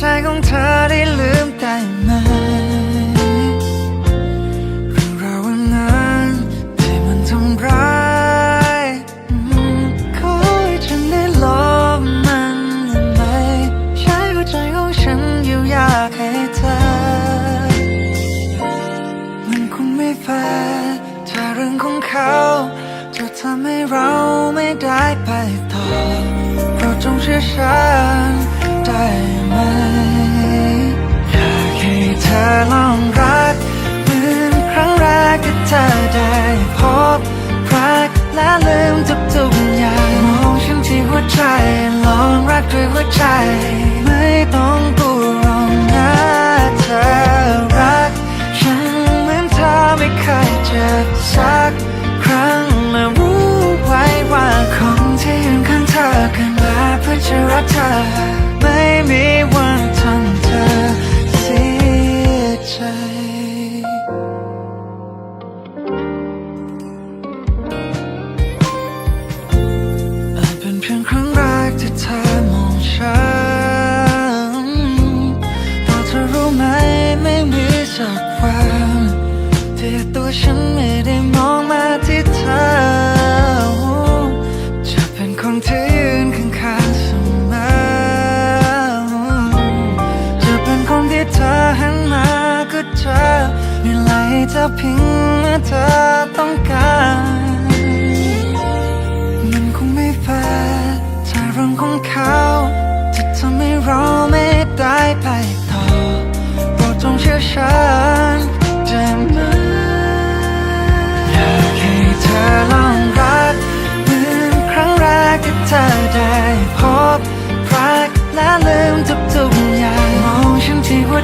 ใจของเธอได้ลืมได้ไหมเรื่องราววันนั้นที่มันทำร้ายขอให้ฉันได้ลบมันได้ไหม ใช้หัวใจของฉันเยียวยากให้เธอ มันคงไม่แฟร์ถ้าเรื่องของเขาจะทำให้เราไม่ได้ไปต่อเราจงเชื่อฉัน ได้ไหม อยากให้เธอลองรักเหมือนครั้งแรกที่เธอได้พบรักและลืมทุกๆอย่างมองฉันที่หัวใจลองรักด้วยหัวใจ ที่ตัวฉันไม่ได้มองมาที่เธอ จะเป็นคนที่ยืนข้างๆเสมอ จะเป็นคนที่เธอหันมาก็เจอมีไหลเธอเพิงเมื่อเธอต้องการ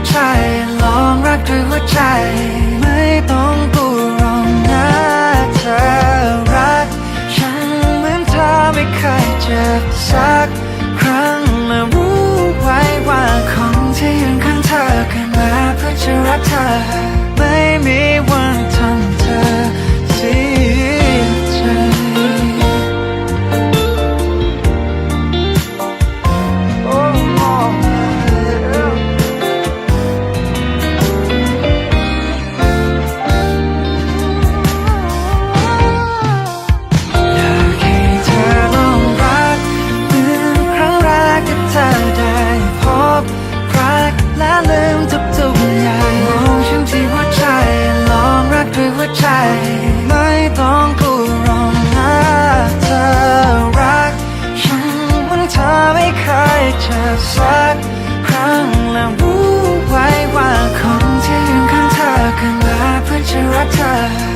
ใจลองรักด้วยหัวใจ เคยเจอสักครั้งและรู้ไว้ว่าคนที่ยืนข้างเธอกันมาเพื่อจะรักเธอ